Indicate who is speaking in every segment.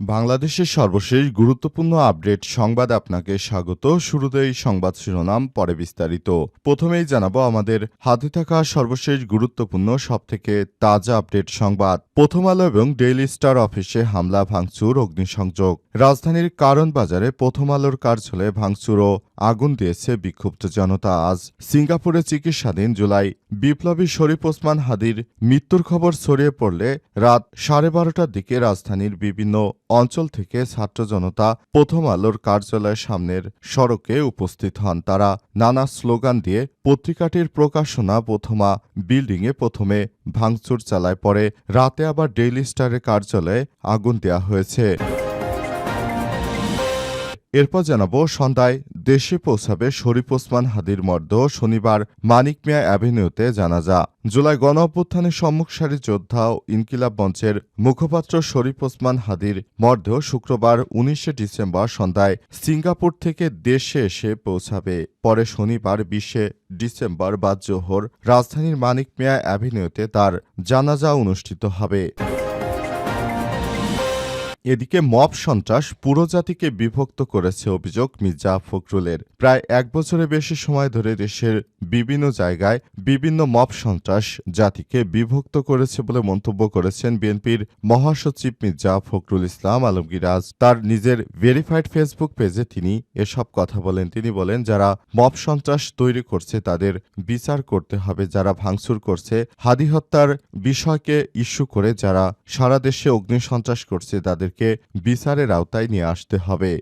Speaker 1: বাংলাদেশের সর্বশেষ গুরুত্বপূর্ণ আপডেট সংবাদ আপনাকে স্বাগত। শুরুতেই সংবাদ শিরোনাম, পরে বিস্তারিত। প্রথমেই জানাব আমাদের হাতে থাকা সর্বশেষ গুরুত্বপূর্ণ, সবথেকে তাজা আপডেট সংবাদ। প্রথম আলো এবং ডেইলি স্টার অফিসে হামলা, ভাঙচুর, অগ্নিসংযোগ। রাজধানীর কারণ বাজারে প্রথম আলোর কার্যালয়ে ভাঙচুর ও আগুন দিয়েছে বিক্ষুব্ধ জনতা। আজ সিঙ্গাপুরে চিকিৎসাধীন জুলাই বিপ্লবী শরীফ ওসমান হাদির মৃত্যুর খবর ছড়িয়ে পড়লে রাত সাড়ে বারোটার দিকে রাজধানীর বিভিন্ন অঞ্চল থেকে ছাত্র জনতা প্রথম আলোর কার্যালয়ের সামনের সড়কে উপস্থিত হন। তারা নানা স্লোগান দিয়ে পত্রিকাটির প্রকাশনা প্রথমা বিল্ডিংয়ে প্রথমে ভাঙচুর চালায়, পরে রাতে আবার ডেইলি স্টারের কার্যালয়ে আগুন দেওয়া হয়েছে। এরপর জানাব, সন্ধ্যায় দেশে পৌঁছাবে শরীফ ওসমান হাদির মর্দ। শনিবার মানিক মিয়া অ্যাভিনিউতে জানাজা। জুলাই গণ অভ্যুত্থানের সম্মুখ সারি যোদ্ধা ও ইনকিলাব মঞ্চের মুখপাত্র শরীফ ওসমান হাদির মর্দ শুক্রবার উনিশে ডিসেম্বর সন্ধ্যায় সিঙ্গাপুর থেকে দেশে এসে পৌঁছাবে। পরে শনিবার বিশে ডিসেম্বর বাদ জোহর রাজধানীর মানিক মিয়া অ্যাভিনিউতে তার জানাজা অনুষ্ঠিত হবে। এদিকে মব সন্ত্রাস পুরো জাতিকে বিভক্ত করেছে অভিযোগ মির্জা ফখরুলের। প্রায় এক বছরের বেশি সময় ধরে দেশের বিভিন্ন জায়গায় বিভিন্ন মব সন্ত্রাস জাতিকে বিভক্ত করেছে বলে মন্তব্য করেছেন বিএনপির মহাসচিব মির্জা ফখরুল ইসলাম আলমগীর আজ। তার নিজের ভেরিফাইড ফেসবুক পেজে তিনি এসব কথা বলেন। তিনি বলেন, যারা মব সন্ত্রাস তৈরি করছে তাদের বিচার করতে হবে, যারা ভাঙচুর করছে, হাদি হত্যার বিষয়কে ইস্যু করে, যারা সারা দেশে অগ্নিসন্ত্রাস করছে তাদেরকে বিচারের আওতায় নিয়ে আসতে হবে।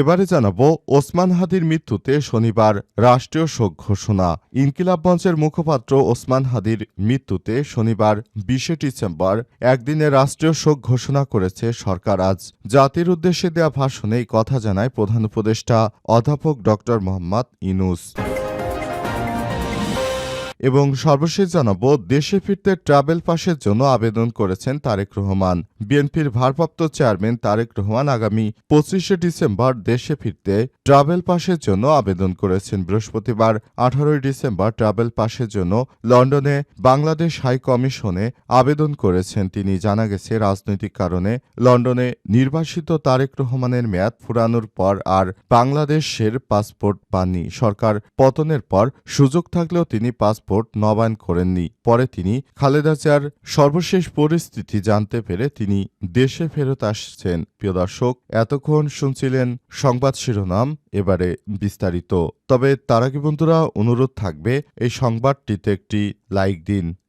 Speaker 1: এবারে জানাব, ওসমান হাদির মৃত্যুতে শনিবার রাষ্ট্রীয় শোক ঘোষণা। ইনকিলাব মঞ্চের মুখপাত্র ওসমান হাদির মৃত্যুতে শনিবার বিশে ডিসেম্বর একদিনে রাষ্ট্রীয় শোক ঘোষণা করেছে সরকার। আজ জাতির উদ্দেশ্যে দেয়া ভাষণে কথা জানায় প্রধান উপদেষ্টা অধ্যাপক ড মোহাম্মদ ইনুস। এবং সর্বশেষ জানাব, দেশে ফিরতে ট্রাভেল পাসের জন্য আবেদন করেছেন তারেক রহমান। বিএনপির ভারপ্রাপ্ত চেয়ারম্যান তারেক রহমান আগামী পঁচিশে ডিসেম্বর দেশে ফিরতে ট্রাভেল পাসের জন্য আবেদন করেছেন। বৃহস্পতিবার আঠারোই ডিসেম্বর ট্রাভেল পাসের জন্য লন্ডনে বাংলাদেশ হাই কমিশনে আবেদন করেছেন। তিনি জানা গেছে, রাজনৈতিক কারণে লন্ডনে নির্বাসিত তারেক রহমানের মেয়াদ ফুরানোর পর আর বাংলাদেশের পাসপোর্ট পাননি। সরকার পতনের পর সুযোগ থাকলেও তিনি পাসপোর্ট নবায়ন করেননি। পরে তিনি খালেদা জিয়ার সর্বশেষ পরিস্থিতি জানতে পেরে তিনি দেশে ফেরত আসছেন। প্রিয় দর্শক, এতক্ষণ শুনছিলেন সংবাদ শিরোনাম, এবারে বিস্তারিত। তবে তার আগে বন্ধুরা, অনুরোধ থাকবে, এই সংবাদটিতে একটি লাইক দিন।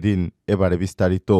Speaker 1: দিন এবারে বিস্তারিত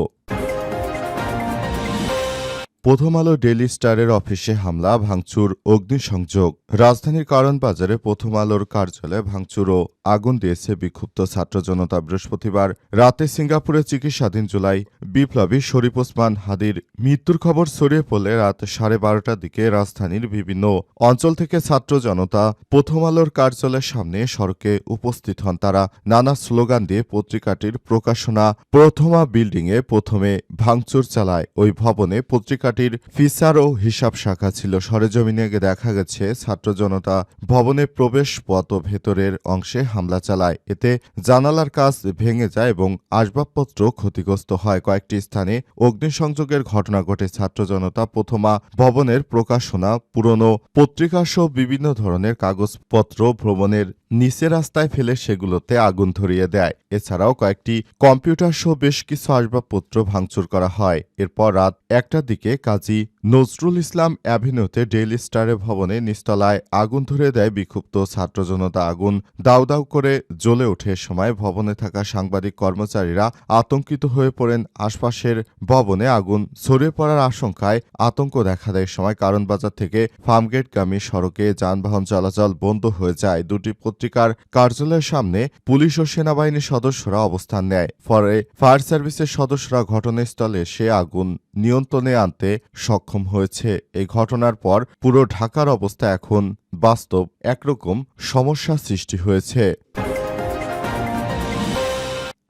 Speaker 1: প্রথম আলো ডেইলি স্টারের অফিসে হামলা, ভাঙচুর, অগ্নিসংযোগ। রাজধানীর কারণ বাজারে প্রথম আলোর কার্যালয়ে ভাঙচুর ও আগুন দিয়েছে বিক্ষুব্ধ ছাত্র জনতা বৃহস্পতিবার। রাতে সিঙ্গাপুরে চিকিৎসাধীন জুলাই বিপ্লবী শরীফ ওসমান হাদির মৃত্যুর খবর ছড়িয়ে পড়লে রাত সাড়ে বারোটার দিকে রাজধানীর বিভিন্ন অঞ্চল থেকে ছাত্র জনতা প্রথম আলোর কার্যালয়ের সামনে সড়কে উপস্থিত হন। তারা নানা স্লোগান দিয়ে পত্রিকাটির প্রকাশনা, প্রথমা বিল্ডিংয়ে প্রথমে ভাঙচুর চালায়। ওই ভবনে পত্রিকাটির ফিসার ও হিসাব শাখা ছিল। সরেজমিনে দেখা গেছে, ছাত্র জনতা ভবনে প্রবেশ পথ ভেতরের অংশে হামলা চালায়। এতে জানালার কাজ ভেঙে যায় এবং আসবাবপত্র ক্ষতিগ্রস্ত হয়। কয়েকটি স্থানে অগ্নিসংযোগের ঘটনা ঘটে। ছাত্র জনতা প্রথমা ভবনের প্রকাশনা, পুরনো পত্রিকা সহ বিভিন্ন ধরনের কাগজপত্র ভ্রমণের নিচে রাস্তায় ফেলে সেগুলোতে আগুন ধরিয়ে দেয়। এছাড়াও কয়েকটি কম্পিউটার সহ বেশ কিছু আসবাবপত্র ভাঙচুর করা হয়। এরপর রাত একটার দিকে কাজী নজরুল ইসলাম অ্যাভিনিউতে ডেইলি স্টারের ভবনে নিস্তলায় আগুন ধরে দেয় বিক্ষুব্ধ ছাত্র জনতা। আগুন দাউ দাউ করে জ্বলে ওঠে সময় ভবনে থাকা সাংবাদিক কর্মচারীরা আতঙ্কিত হয়ে পড়েন। আশপাশের ভবনে আগুন ছড়িয়ে পড়ার আশঙ্কায় আতঙ্ক দেখা দেয় সময় কারণ বাজার থেকে ফার্মগেটগামী সড়কে যানবাহন চলাচল বন্ধ হয়ে যায়। দুটি পত্রিকার কার্যালয়ের সামনে পুলিশ ও সেনাবাহিনীর সদস্যরা অবস্থান নেয়। ফলে ফায়ার সার্ভিসের সদস্যরা ঘটনাস্থলে সে আগুন নিয়ন্ত্রণে আনতে সক্ষম হয়েছে। এই ঘটনার পর পুরো ঢাকার অবস্থা এখন বাস্তব। একরকম সমস্যা সৃষ্টি হয়েছে।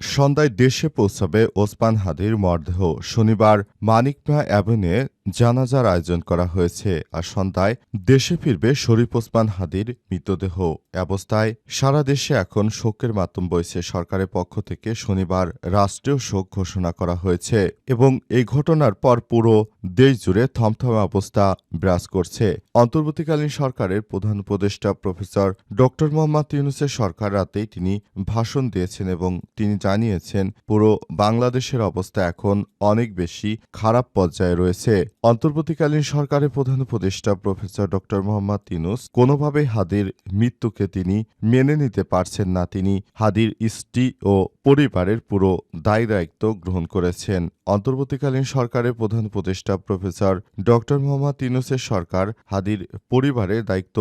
Speaker 1: সন্ধ্যায় দেশে পৌঁছাবে ওসমান হাদির মরদেহ। শনিবার মানিকমা অ্যাভিনিউয়ে জানাজার আয়োজন করা হয়েছে আর সন্ধ্যায় দেশে ফিরবে শরীফ ওসমান হাদির মৃতদেহ। অবস্থায় সারা দেশে এখন শোকের মাধ্যম বইছে সরকারের পক্ষ থেকে শনিবার রাষ্ট্রীয় শোক ঘোষণা করা হয়েছে এবং এই ঘটনার পর পুরো দেশ জুড়ে থমথমে অবস্থা বিরাজ করছে। অন্তর্বর্তীকালীন সরকারের প্রধান উপদেষ্টা প্রফেসর ড মোহাম্মদ ইউনুসের সরকার রাতেই তিনি ভাষণ দিয়েছেন এবং তিনি জানিয়েছেন, পুরো বাংলাদেশের অবস্থা এখন অনেক বেশি খারাপ পর্যায়ে রয়েছে। অন্তর্বর্তীকালীন সরকারের প্রধান উপদেষ্টা প্রফেসর ড মোহাম্মদ ইউনুস কোনোভাবেই হাদির মৃত্যুকে তিনি মেনে নিতে পারছেন না। তিনি হাদির স্ত্রী ও পরিবারের পুরো দায় দায়িত্ব গ্রহণ করেছেন। অন্তর্বর্তীকালীন সরকারের প্রধান উপদেষ্টা প্রফেসর ড মোহাম্মদ ইউনুসের সরকার হাদির পরিবারের দায়িত্ব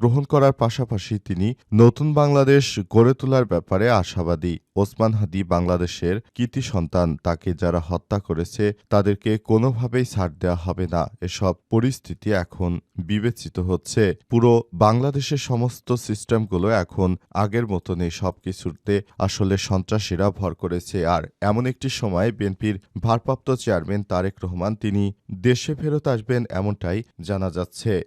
Speaker 1: গ্রহণ করার পাশাপাশি তিনি নতুন বাংলাদেশ গড়ে তোলার ব্যাপারে আশাবাদী। ওসমান হাদি বাংলাদেশের কৃতি সন্তান, তাকে যারা হত্যা করেছে, তাদেরকে কোনোভাবেই ছাড় দেওয়া হবে না। এসব পরিস্থিতি এখন বিবেচিত হচ্ছে। পুরো বাংলাদেশের সমস্ত সিস্টেমগুলো এখন আগের মতো নেই সবকিছুতে আসলে সন্ত্রাসীরা ভর করেছে। আর এমন একটি সময় বিএনপির ভারপ্রাপ্ত চেয়ারম্যান তারেক রহমান, তিনি দেশে ফেরত আসবেন এমনটাই জানা যাচ্ছে।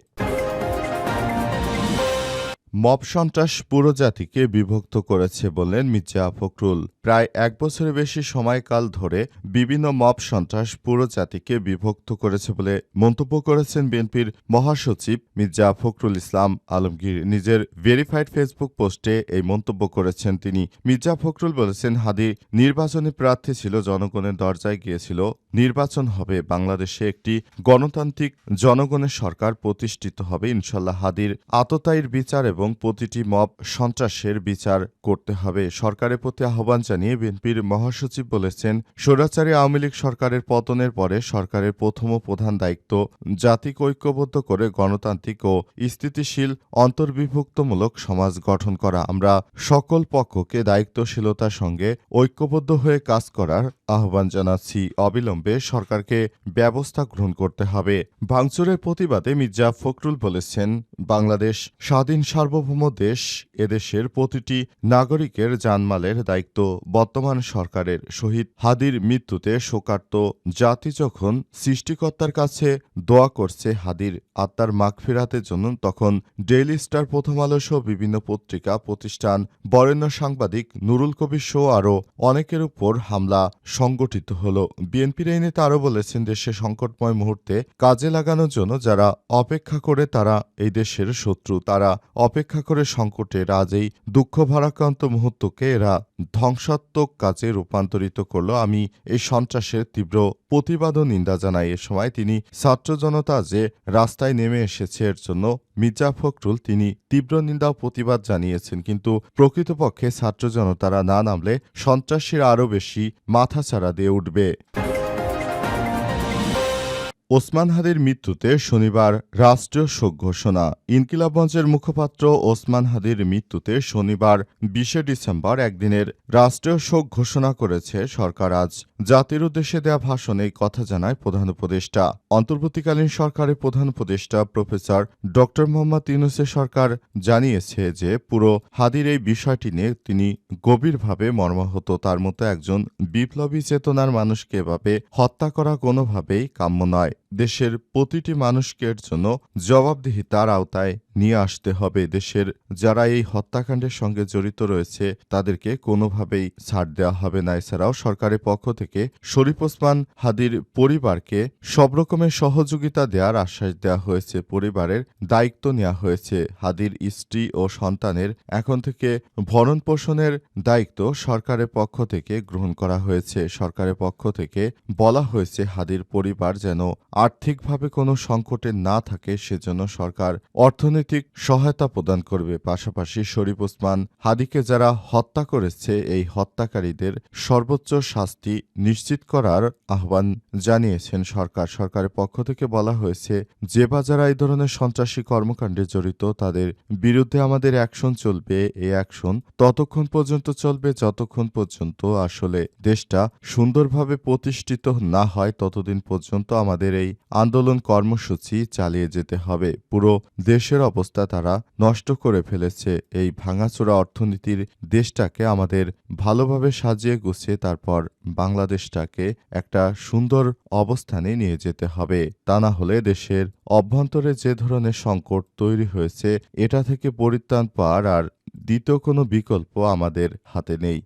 Speaker 1: মব সন্ত্রাস পুরো জাতিকে বিভক্ত করেছে বললেন মির্জা ফখরুল। প্রায় এক বছরের বেশি সময়কাল ধরে বিভিন্ন মব সন্ত্রাস পুরো জাতিকে বিভক্ত করেছে বলে মন্তব্য করেছেন বিএনপির মহাসচিব মির্জা ফখরুল ইসলাম আলমগীর। নিজের ভেরিফাইড ফেসবুক পোস্টে এই মন্তব্য করেছেন তিনি। মির্জা ফখরুল বলেছেন হাদি নির্বাচনী প্রার্থী ছিল, জনগণের দরজায় গিয়েছিল। নির্বাচন হবে, বাংলাদেশে একটি গণতান্ত্রিক জনগণের সরকার প্রতিষ্ঠিত হবে। ইনশাল্লাহ হাদির আততায়ীর বিচার এবং প্রতিটি মব সন্ত্রাসের বিচার করতে হবে। সরকারের প্রতি আহ্বান জানিয়ে বিএনপির মহাসচিব বলেছেন, স্বৈরাচারী আওয়ামী লীগ সরকারের পতনের পরে সরকারের প্রথম ও প্রধান দায়িত্ব জাতিকে ঐক্যবদ্ধ করে গণতান্ত্রিক ও স্থিতিশীল, অন্তর্বিভুক্তমূলক সমাজ গঠন করা। আমরা সকল পক্ষকে দায়িত্বশীলতার সঙ্গে ঐক্যবদ্ধ হয়ে কাজ করার আহ্বান জানাচ্ছি। অবিলম্বে সরকারকে ব্যবস্থা গ্রহণ করতে হবে। ভাঙচুরের প্রতিবাদে মির্জা ফখরুল বলেছেন, বাংলাদেশ স্বাধীন সার্বভৌম দেশ এদেশের প্রতিটি নাগরিকের জানমালের দায়িত্ব। বর্তমান সরকারের শহীদ হাদির মৃত্যুতে শোকার্ত জাতি যখন সৃষ্টিকর্তার কাছে দোয়া করছে হাদির আত্মার মাগফিরাতের জন্য, তখন ডেইলি স্টার প্রথম আলো সহ বিভিন্ন পত্রিকা, প্রতিষ্ঠান, বরেণ্য সাংবাদিক, নুরুল কবির সহ আরও অনেকের উপর হামলা সংগঠিত হল। বিএনপির এই নেতা আরও বলেছেন, দেশে সংকটময় মুহূর্তে কাজে লাগানোর জন্য যারা অপেক্ষা করে তারা এই দেশের শত্রু। তারা অপেক্ষা করে সংকটের আজ এই দুঃখ ভারাক্রান্ত মুহূর্তকে এরা ধ্বংসাত্মক কাজে রূপান্তরিত করল। আমি এই সন্ত্রাসের তীব্র প্রতিবাদ ও নিন্দা জানাই। এ সময় তিনি ছাত্র জনতা যে রাস্তায় নেমে এসেছে, এর জন্য মির্জা ফখরুল তিনি তীব্র নিন্দা প্রতিবাদ জানিয়েছেন। কিন্তু প্রকৃতপক্ষে ছাত্র জনতারা না নামলে সন্ত্রাসীরা আরও বেশি মাথাচাড়া দিয়ে উঠবে। ওসমান হাদির মৃত্যুতে শনিবার রাষ্ট্রীয় শোক ঘোষণা। ইনকিলাব মঞ্চের মুখপাত্র ওসমান হাদির মৃত্যুতে শনিবার বিশে ডিসেম্বর একদিনের রাষ্ট্রীয় শোক ঘোষণা করেছে সরকার আজ। জাতির উদ্দেশ্যে দেয়া ভাষণে কথা জানায় প্রধান উপদেষ্টা। অন্তর্বর্তীকালীন সরকারের প্রধান উপদেষ্টা প্রফেসর ড. মোহাম্মদ ইউনুসের সরকার জানিয়েছে যে, পুরো হাদির এই বিষয়টি নিয়ে তিনি গভীরভাবে মর্মাহত। তার মতো একজন বিপ্লবী চেতনার মানুষকে এভাবে হত্যা করা কোনোভাবেই কাম্য নয়। দেশের প্রতিটি মানুষকে জন্য জবাবদিহিতার আওতায় নিয়ে আসতে হবে। দেশের যারা এই হত্যাকাণ্ডের সঙ্গে জড়িত রয়েছে, তাদেরকে কোনোভাবেই ছাড় দেওয়া হবে না। এছাড়াও সরকারের পক্ষ থেকে শরীফ ওসমান হাদির পরিবারকে সব রকমের সহযোগিতা দেওয়ার আশ্বাস দেওয়া হয়েছে। পরিবারের দায়িত্ব নেওয়া হয়েছে। হাদির স্ত্রী ও সন্তানের এখন থেকে ভরণ পোষণের দায়িত্ব সরকারের পক্ষ থেকে গ্রহণ করা হয়েছে। সরকারের পক্ষ থেকে বলা হয়েছে, হাদির পরিবার যেন আর্থিকভাবে কোনো সংকটে না থাকে, সেজন্য সরকার অর্থনৈতিক সহায়তা প্রদান করবে। পাশাপাশি শরীফ ওসমান হাদিকে যারা হত্যা করেছে, এই হত্যাকারীদের সর্বোচ্চ শাস্তি নিশ্চিত করার আহ্বান জানিয়েছেন সরকার। সরকারের পক্ষ থেকে বলা হয়েছে, যে বা যারা এই ধরনের সন্ত্রাসী কর্মকাণ্ডে জড়িত, তাদের বিরুদ্ধে আমাদের অ্যাকশন চলবে। এই অ্যাকশন ততক্ষণ পর্যন্ত চলবে, যতক্ষণ পর্যন্ত আসলে দেশটা সুন্দরভাবে প্রতিষ্ঠিত না হয়, ততদিন পর্যন্ত আমাদের এই আন্দোলন কর্মসূচি চালিয়ে যেতে হবে। পুরো দেশের অবস্থা তারা নষ্ট করে ফেলেছে। এই ভাঙাচোরা অর্থনীতির দেশটাকে আমাদের ভালোভাবে সাজিয়ে গুছিয়ে তারপর বাংলাদেশটাকে একটা সুন্দর অবস্থানে নিয়ে যেতে হবে। তা না হলে দেশের অভ্যন্তরে যে ধরনের সংকট তৈরি হয়েছে, এটা থেকে পরিত্রাণ পাওয়ার আর দ্বিতীয় কোনো বিকল্প আমাদের হাতে নেই।